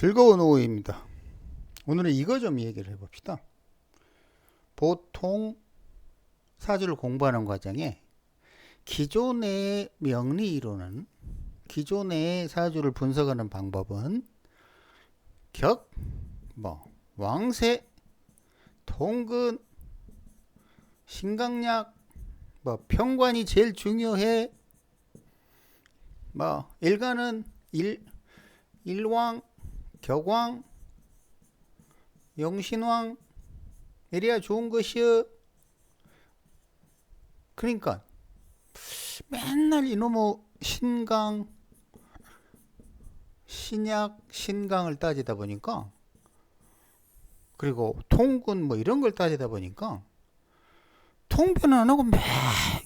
즐거운 오후입니다. 오늘은 이거 좀 얘기를 해봅시다. 보통 사주를 공부하는 과정에 기존의 명리 이론은 기존의 사주를 분석하는 방법은 격, 뭐 왕세, 통근, 신강약, 뭐 평관이 제일 중요해. 뭐 일간은 일 일왕, 격왕, 영신왕 이래야 좋은 것이여. 그러니까 맨날 이놈의 신강, 신약, 신강을 따지다 보니까 그리고 통군 뭐 이런 걸 따지다 보니까 통변 안 하고 매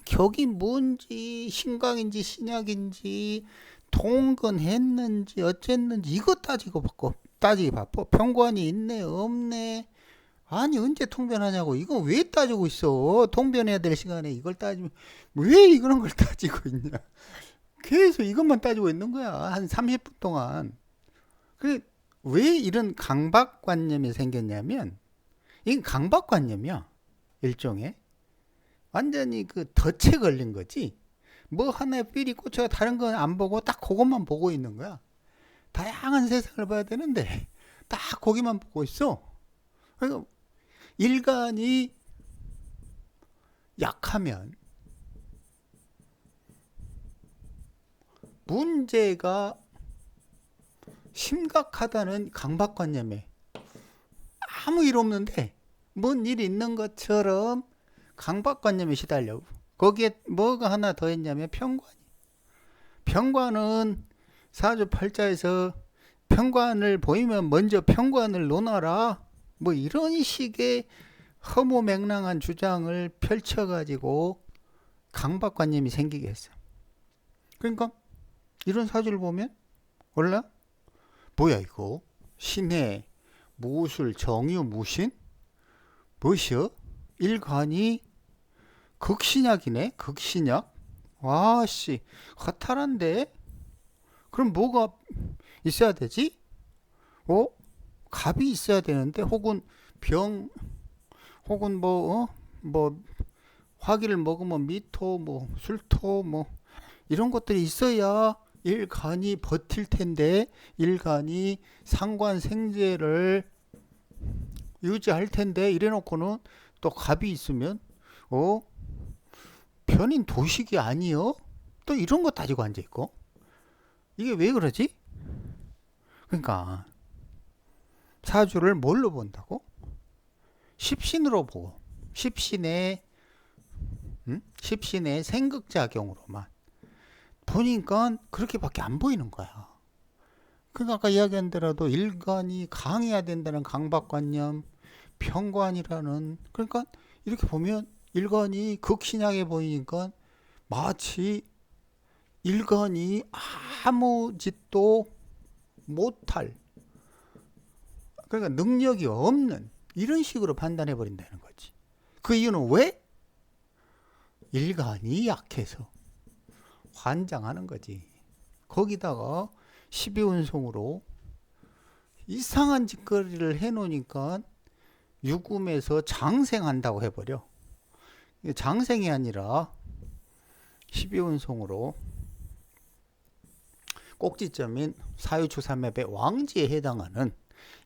격이 뭔지 신강인지 신약인지 통근했는지 어쨌는지 이거 따지고 받고 따지기 바빠. 평관이 있네 없네. 아니 언제 통변하냐고. 이거 왜 따지고 있어? 통변해야 될 시간에 이걸 따지면 왜 이런 걸 따지고 있냐. 계속 이것만 따지고 있는 거야 한 30분 동안. 그왜 이런 강박관념이 생겼냐면 이건 강박관념이야 일종의. 완전히 그 덫에 걸린 거지 뭐 하나에 삘이 꽂혀 다른 건 안 보고 딱 그것만 보고 있는 거야. 다양한 세상을 봐야 되는데 딱 거기만 보고 있어. 그러니까 일간이 약하면 문제가 심각하다는 강박관념에 아무 일 없는데 뭔 일 있는 것처럼 강박관념에 시달려. 거기에 뭐가 하나 더 있냐면 평관이. 평관은 사주 팔자에서 평관을 보이면 먼저 평관을 논하라. 뭐 이런 식의 허무맹랑한 주장을 펼쳐가지고 강박관념이 생기게 했어. 그러니까 이런 사주를 보면 몰라? 뭐야 이거? 신해, 무술, 정유, 무신? 무엇이여? 일관이 극신약이네. 극신약. 와씨 허탈한데. 그럼 뭐가 있어야 되지? 어? 갑이 있어야 되는데 혹은 병 혹은 뭐 어? 뭐 화기를 먹으면 미토 뭐 술토 뭐 이런 것들이 있어야 일간이 버틸 텐데 일간이 상관 생제를 유지할 텐데 이래 놓고는 또 갑이 있으면 어 편인 도식이 아니요? 또 이런 거 따지고 앉아 있고 이게 왜 그러지? 그러니까 사주를 뭘로 본다고? 십신으로 보고 십신의 음? 십신의 생극작용으로만 보니까 그렇게밖에 안 보이는 거야. 그러니까 아까 이야기한 대로도 일관이 강해야 된다는 강박관념, 평관이라는 그러니까 이렇게 보면 일관이 극신약해 보이니까 마치 일관이 아무 짓도 못할 그러니까 능력이 없는 이런 식으로 판단해 버린다는 거지. 그 이유는 왜? 일간이 약해서 환장하는 거지. 거기다가 12운송으로 이상한 짓거리를 해 놓으니까 유금에서 장생한다고 해버려. 장생이 아니라 12운송으로 꼭지점인 사유추삼맵의 왕지에 해당하는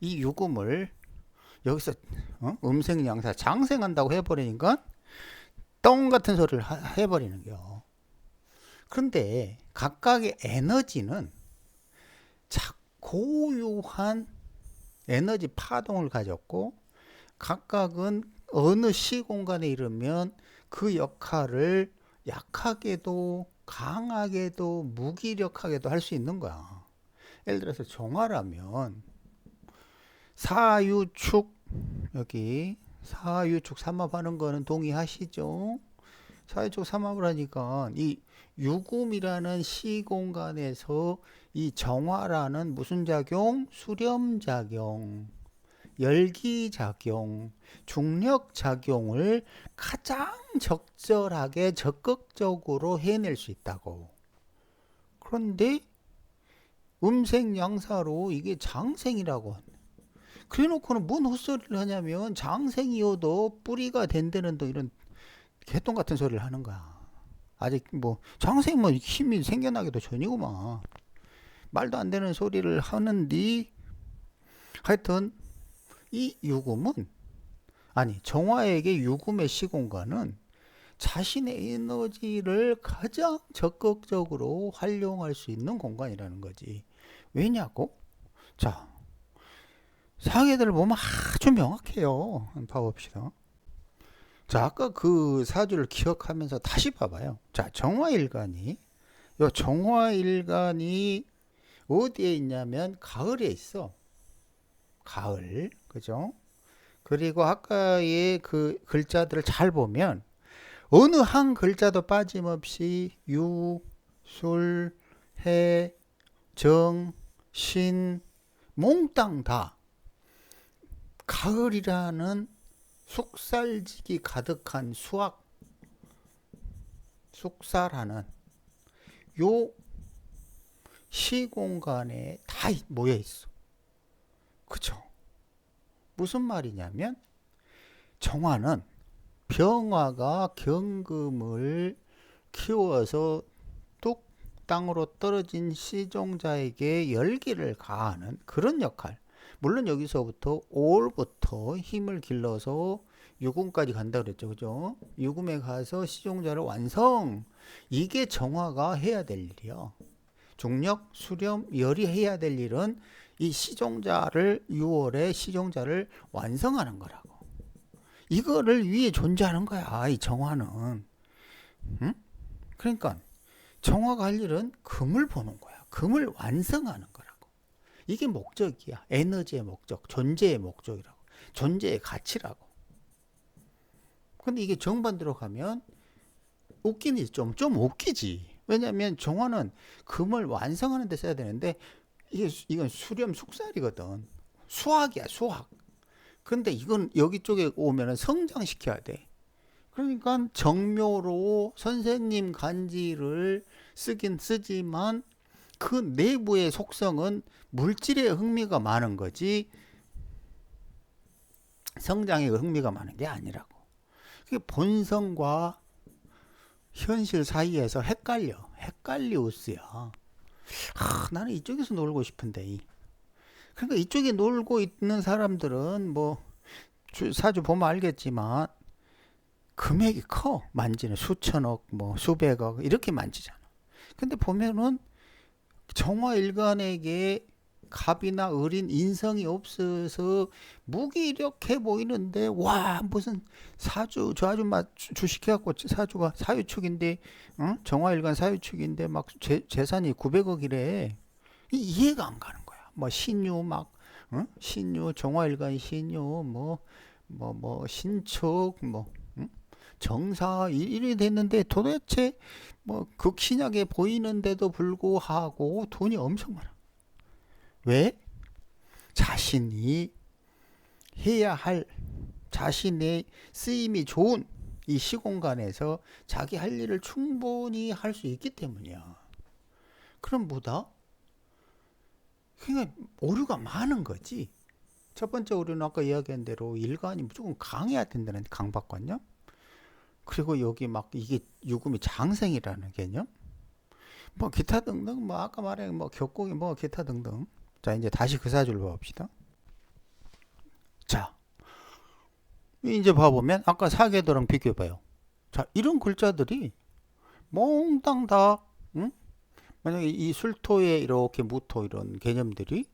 이 유금을 여기서 어? 음생양사 장생한다고 해버리니까 똥 같은 소리를 하, 해버리는 거. 그런데 각각의 에너지는 고유한 에너지 파동을 가졌고 각각은 어느 시공간에 이르면 그 역할을 약하게도 강하게도 무기력하게도 할 수 있는 거야. 예를 들어서 종화라면 사유축 여기 사유축 삼합하는 거는 동의하시죠? 사유축 삼합을 하니까 이 유금이라는 시공간에서 이 정화라는 무슨 작용? 수렴 작용. 열기 작용, 중력 작용을 가장 적절하게 적극적으로 해낼 수 있다고. 그런데 음생 양사로 이게 장생이라고. 그래 놓고는 뭔 헛소리를 하냐면 장생이어도 뿌리가 된다는 또 이런 개똥 같은 소리를 하는 거야. 아직 뭐 장생 뭐 힘이 생겨나기도 전이구만. 말도 안 되는 소리를 하는디 하여튼 이 유금은 아니 정화에게 유금의 시공간은 자신의 에너지를 가장 적극적으로 활용할 수 있는 공간이라는 거지. 왜냐고? 자, 사계들을 보면 아주 명확해요. 봐봅시다. 자, 아까 그 사주를 기억하면서 다시 봐봐요. 자, 정화일간이, 요 정화일간이 어디에 있냐면 가을에 있어. 가을. 그죠? 그리고 아까의 그 글자들을 잘 보면 어느 한 글자도 빠짐없이 유, 술, 해, 정, 신, 몽땅 다 가을이라는 숙살지기 가득한 수학 숙살하는 요 시공간에 다 모여 있어. 그쵸? 무슨 말이냐면 정화는 병화가 경금을 키워서 뚝 땅으로 떨어진 시종자에게 열기를 가하는 그런 역할. 물론 여기서부터 5월부터 힘을 길러서 유금까지 간다 그랬죠. 그죠? 유금에 가서 시종자를 완성. 이게 정화가 해야 될 일이요. 중력, 수렴, 열이 해야 될 일은 이 시종자를 6월에 시종자를 완성하는 거라고. 이거를 위해 존재하는 거야. 이 정화는. 응? 그러니까 정화가 할 일은 금을 보는 거야. 금을 완성하는 거라고. 이게 목적이야. 에너지의 목적, 존재의 목적이라고. 존재의 가치라고. 근데 이게 정반대로 가면 웃기니 좀, 좀 웃기지. 왜냐하면 정화는 금을 완성하는 데 써야 되는데 이게 이건 수렴 숙살이거든. 수학이야, 수학. 근데 이건 여기 쪽에 오면은 성장시켜야 돼. 그러니까 정묘로 선생님 간지를 쓰긴 쓰지만 그 내부의 속성은 물질에 흥미가 많은 거지 성장에 흥미가 많은 게 아니라고. 그게 본성과 현실 사이에서 헷갈려. 헷갈리우스야. 아, 나는 이쪽에서 놀고 싶은데. 그러니까 이쪽에 놀고 있는 사람들은 뭐 사주 보면 알겠지만 금액이 커 만지는 수천억 뭐 수백억 이렇게 만지잖아. 근데 보면은 정화 일간에게 갑이나 을인 인성이 없어서 무기력해 보이는데 와 무슨 사주 저막 주식해갖고 사주가 사유축인데 응? 정화일간 사유축인데 막 재, 재산이 900억이래 이해가 안 가는 거야 뭐 신유 막 응? 신유 정화일간 신유 뭐뭐 뭐 신축 뭐 응? 정사 일이 됐는데 도대체 뭐 극신하게 보이는데도 불구하고 돈이 엄청 많아 왜? 자신이 해야 할 자신의 쓰임이 좋은 이 시공간에서 자기 할 일을 충분히 할 수 있기 때문이야. 그럼 뭐다? 그러니까 오류가 많은 거지. 첫 번째 오류는 아까 이야기한 대로 일관이 무조건 강해야 된다는 강박관념. 그리고 여기 막 이게 유금이 장생이라는 개념. 뭐 기타 등등 뭐 아까 말한 뭐 격곡이 뭐 기타 등등 자, 이제 다시 그 사주를 봐봅시다. 자, 이제 봐보면 아까 사계도랑 비교해봐요. 자, 이런 글자들이 몽땅 다, 응? 만약에 이 술토에 이렇게 무토 이런 개념들이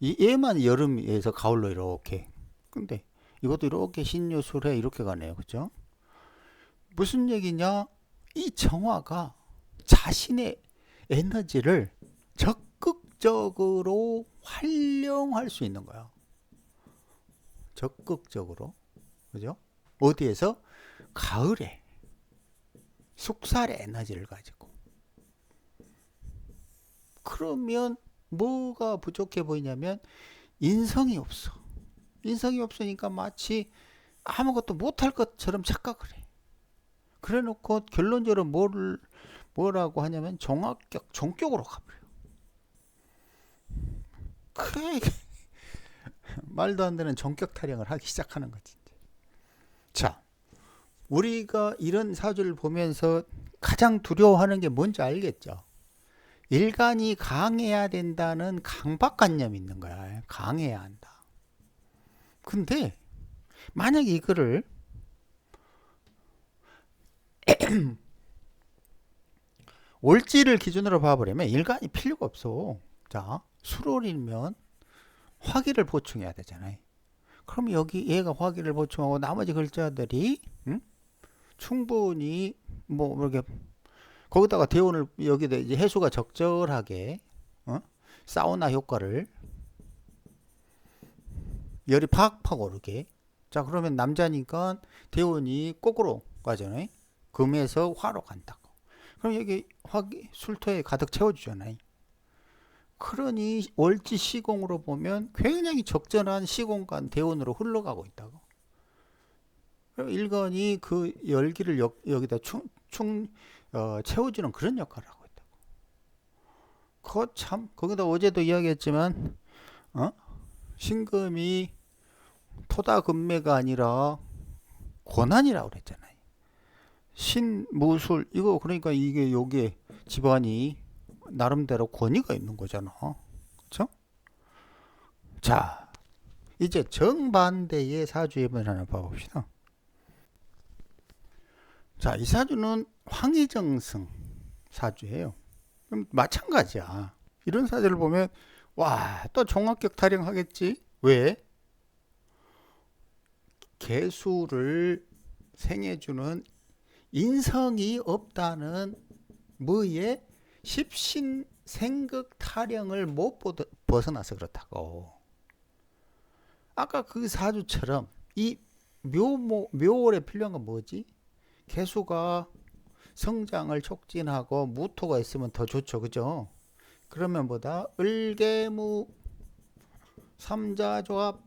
이 얘만 여름에서 가을로 이렇게. 근데 이것도 이렇게 신유술해 이렇게 가네요. 그죠? 무슨 얘기냐? 이 정화가 자신의 에너지를 적극적으로 활용할 수 있는 거야. 적극적으로. 그죠? 어디에서? 가을에. 숙살의 에너지를 가지고. 그러면 뭐가 부족해 보이냐면 인성이 없어. 인성이 없으니까 마치 아무것도 못할 것처럼 착각을 해. 그래 놓고 결론적으로 뭘, 뭐라고 하냐면 종합격, 종격으로 가버려. 그래 말도 안 되는 전격 타령을 하기 시작하는 거지. 자, 우리가 이런 사주를 보면서 가장 두려워하는 게 뭔지 알겠죠? 일간이 강해야 된다는 강박관념이 있는 거야. 강해야 한다. 근데 만약에 이거를 올지를 기준으로 봐버리면 일간이 필요가 없어. 자, 수롤이면 화기를 보충해야 되잖아요. 그럼 여기 얘가 화기를 보충하고 나머지 글자들이 응? 충분히 뭐 이렇게 거기다가 대운을 여기다 이제 해수가 적절하게 어? 사우나 효과를 열이 팍팍 오르게 자 그러면 남자니까 대운이 거꾸로 가잖아요 금에서 화로 간다고 그럼 여기 화기 술토에 가득 채워주잖아요 그러니 월지 시공으로 보면 굉장히 적절한 시공간 대운으로 흘러가고 있다고 일간이 그 열기를 여, 여기다 충, 충 어, 채워주는 그런 역할을 하고 있다고. 그거 참 거기다 어제도 이야기했지만 어? 신금이 토다금매가 아니라 권한이라고 그랬잖아요. 신무술 이거 그러니까 이게 요게 집안이 나름대로 권위가 있는 거잖아. 그렇죠? 자, 이제 정반대의 사주의 변화를 봐봅시다. 자, 이 사주는 황희정승 사주예요. 그럼 마찬가지야. 이런 사주를 보면 와, 또 종합격 타령하겠지? 왜? 개수를 생해주는 인성이 없다는 뭐에 십신 생극 타령을 못 벗어나서 그렇다고. 아까 그 사주처럼 이 묘모 묘월에 필요한 건 뭐지? 개수가 성장을 촉진하고 무토가 있으면 더 좋죠. 그죠? 그러면 뭐다? 을개무 삼자조합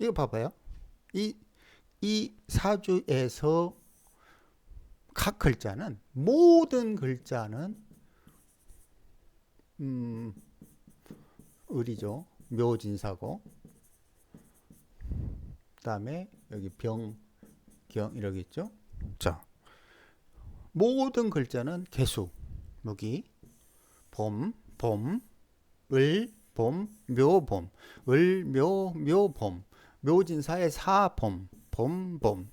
이거 봐봐요. 이, 이 사주에서 각 글자는 모든 글자는 음, 을이죠. 묘진사고 그다음에 여기 병, 경 이렇게 있죠. 자, 모든 글자는 개수 여기 봄, 봄, 을, 봄, 묘, 봄, 을, 묘, 묘, 봄, 묘진사의 사, 봄, 봄, 봄.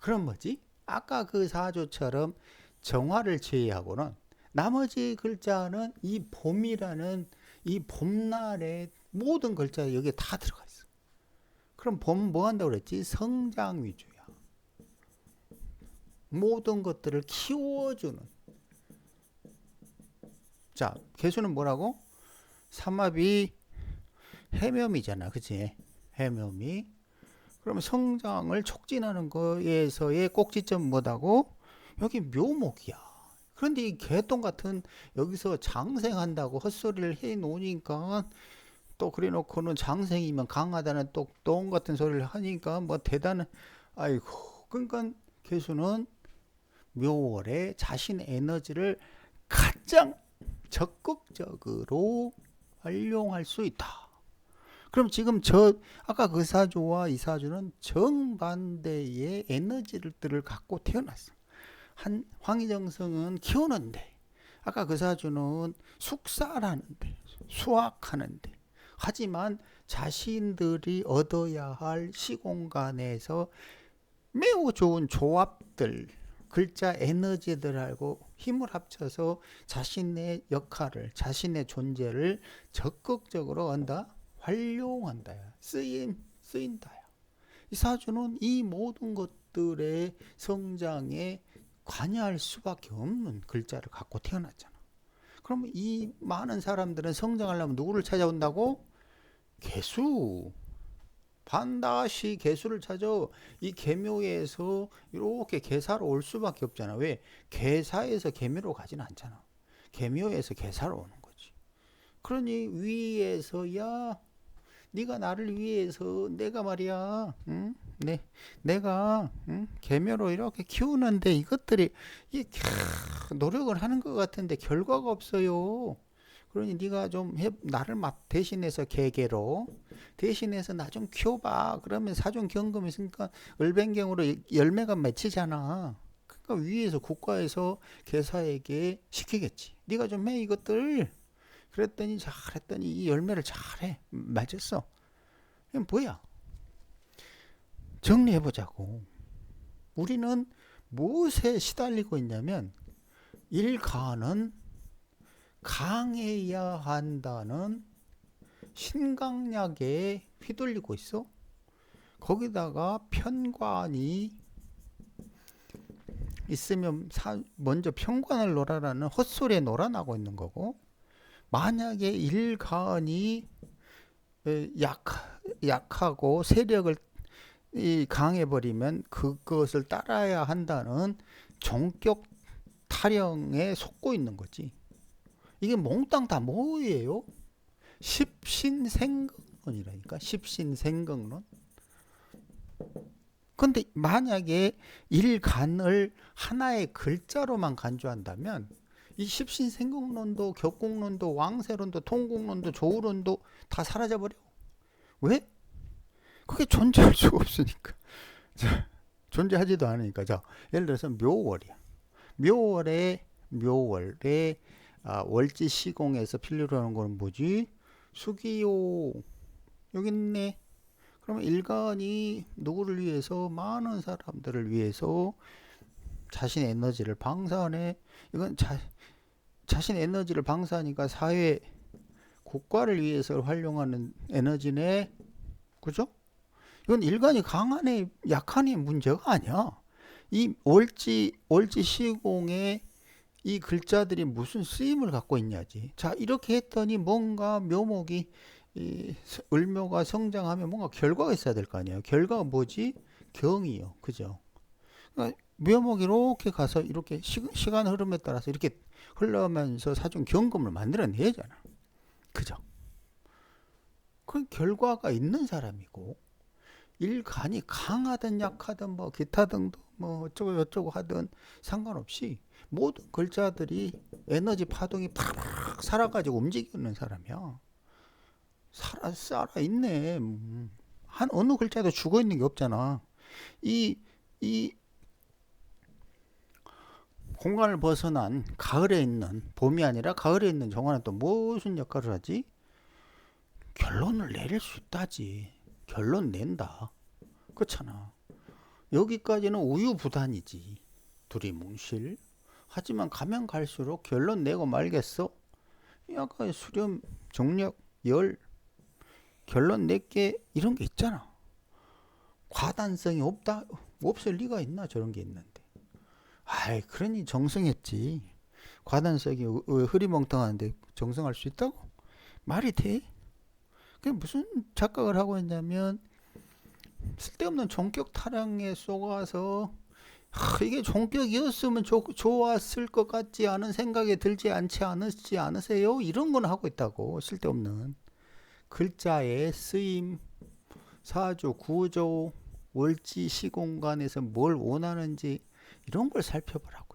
그럼 뭐지? 아까 그 사조처럼 정화를 제외하고는 나머지 글자는 이 봄이라는 이 봄날의 모든 글자 여기에 다 들어가 있어. 그럼 봄 뭐 한다고 그랬지? 성장 위주야. 모든 것들을 키워주는. 자, 개수는 뭐라고? 삼합이 해묘이잖아. 그치? 해묘이. 그러면 성장을 촉진하는 거에서의 꼭지점 뭐다고? 여기 묘목이야. 그런데 이 개똥 같은 여기서 장생한다고 헛소리를 해 놓으니까 또 그래 놓고는 장생이면 강하다는 또 똥 같은 소리를 하니까 뭐 대단한 아이고 그러니까 개수는 묘월에 자신의 에너지를 가장 적극적으로 활용할 수 있다. 그럼 지금 저 아까 그 사주와 이 사주는 정반대의 에너지들을 갖고 태어났어. 한 황희정성은 키우는데 아까 그 사주는 숙사라는데 수확하는데 하지만 자신들이 얻어야 할 시공간에서 매우 좋은 조합들 글자 에너지들하고 힘을 합쳐서 자신의 역할을 자신의 존재를 적극적으로 한다 활용한다 쓰임 쓰인다이 사주는 이 모든 것들의 성장에 관여할 수밖에 없는 글자를 갖고 태어났잖아. 그러면 이 많은 사람들은 성장하려면 누구를 찾아온다고? 개수. 반드시 개수를 찾아 이 개묘에서 이렇게 개사로 올 수밖에 없잖아. 왜? 개사에서 개묘로 가진 않잖아. 개묘에서 개사로 오는 거지. 그러니 위에서 야 네가 나를 위해서 내가 말이야, 응? 네, 내가 응? 개묘로 이렇게 키우는데 이것들이 이 노력을 하는 것 같은데 결과가 없어요. 그러니 네가 좀 해, 나를 맡 대신해서 개개로 대신해서 나 좀 키워봐. 그러면 사전 경금 있으니까 을변경으로 열매가 맺히잖아. 그러니까 위에서 국가에서 개사에게 시키겠지. 네가 좀 해 이것들. 그랬더니 잘했더니 이 열매를 잘해 맺었어. 이건 뭐야? 정리해 보자고. 우리는 무엇에 시달리고 있냐면 일가는 강해야 한다는 신강약에 휘둘리고 있어. 거기다가 편관이 있으면 사, 먼저 편관을 놀아라는 헛소리에 놀아나고 있는 거고 만약에 일간이 에, 약, 약하고 세력을 이 강해버리면 그것을 따라야 한다는 종격 타령에 속고 있는 거지. 이게 몽땅 다 뭐예요? 십신생각론이라니까. 십신생각론. 근데 만약에 일간을 하나의 글자로만 간주한다면 이 십신생각론도 격공론도 왕세론도 통공론도 조우론도 다 사라져 버려. 왜? 그게 존재할 수가 없으니까. 자, 존재하지도 않으니까. 자, 예를 들어서 묘월이야. 묘월에 묘월에 아, 월지 시공에서 필요로 하는 건 뭐지? 수기요. 여기 있네. 그러면 일간이 누구를 위해서 많은 사람들을 위해서 자신의 에너지를 방사하네. 이건 자, 자신의 에너지를 방사하니까 사회 국가를 위해서 활용하는 에너지네. 그죠? 이건 일간이 강하네, 약하네 문제가 아니야. 이 월지 월지 시공에 이 글자들이 무슨 쓰임을 갖고 있냐지. 자, 이렇게 했더니 뭔가 묘목이 이 을묘가 성장하면 뭔가 결과가 있어야 될 거 아니에요. 결과가 뭐지? 경이요. 그죠? 그러니까 묘목이 이렇게 가서 이렇게 시, 시간 흐름에 따라서 이렇게 흘러가면서 사중 경금을 만들어내잖아. 그죠? 그 결과가 있는 사람이고 일간이 강하든 약하든 뭐 기타 등도 뭐 어쩌고 저쩌고 하든 상관없이 모든 글자들이 에너지 파동이 팍팍 살아가지고 움직이는 사람이야. 살아 살아 있네. 음. 한 어느 글자도 죽어 있는 게 없잖아. 이 이 공간을 벗어난 가을에 있는 봄이 아니라 가을에 있는 정화는 또 무슨 역할을 하지? 결론을 내릴 수 있다지. 결론 낸다. 그렇잖아. 여기까지는 우유부단이지. 둘이 뭉실. 하지만 가면 갈수록 결론 내고 말겠어. 약간 수렴, 정력, 열, 결론 내게 이런 게 있잖아. 과단성이 없다? 없을 리가 있나 저런 게 있는데. 아이, 그러니 정성했지. 과단성이 흐리멍텅한데 정성할 수 있다고? 말이 돼? 그게 무슨 착각을 하고 있냐면 쓸데없는 종격 타령에 쏘가서 하, 이게 종격이었으면 좋, 좋았을 것 같지 않은 생각이 들지 않지 않으시 않으세요? 이런 건 하고 있다고 쓸데없는 글자의 쓰임, 사조, 구조, 월지, 시공간에서 뭘 원하는지 이런 걸 살펴보라고.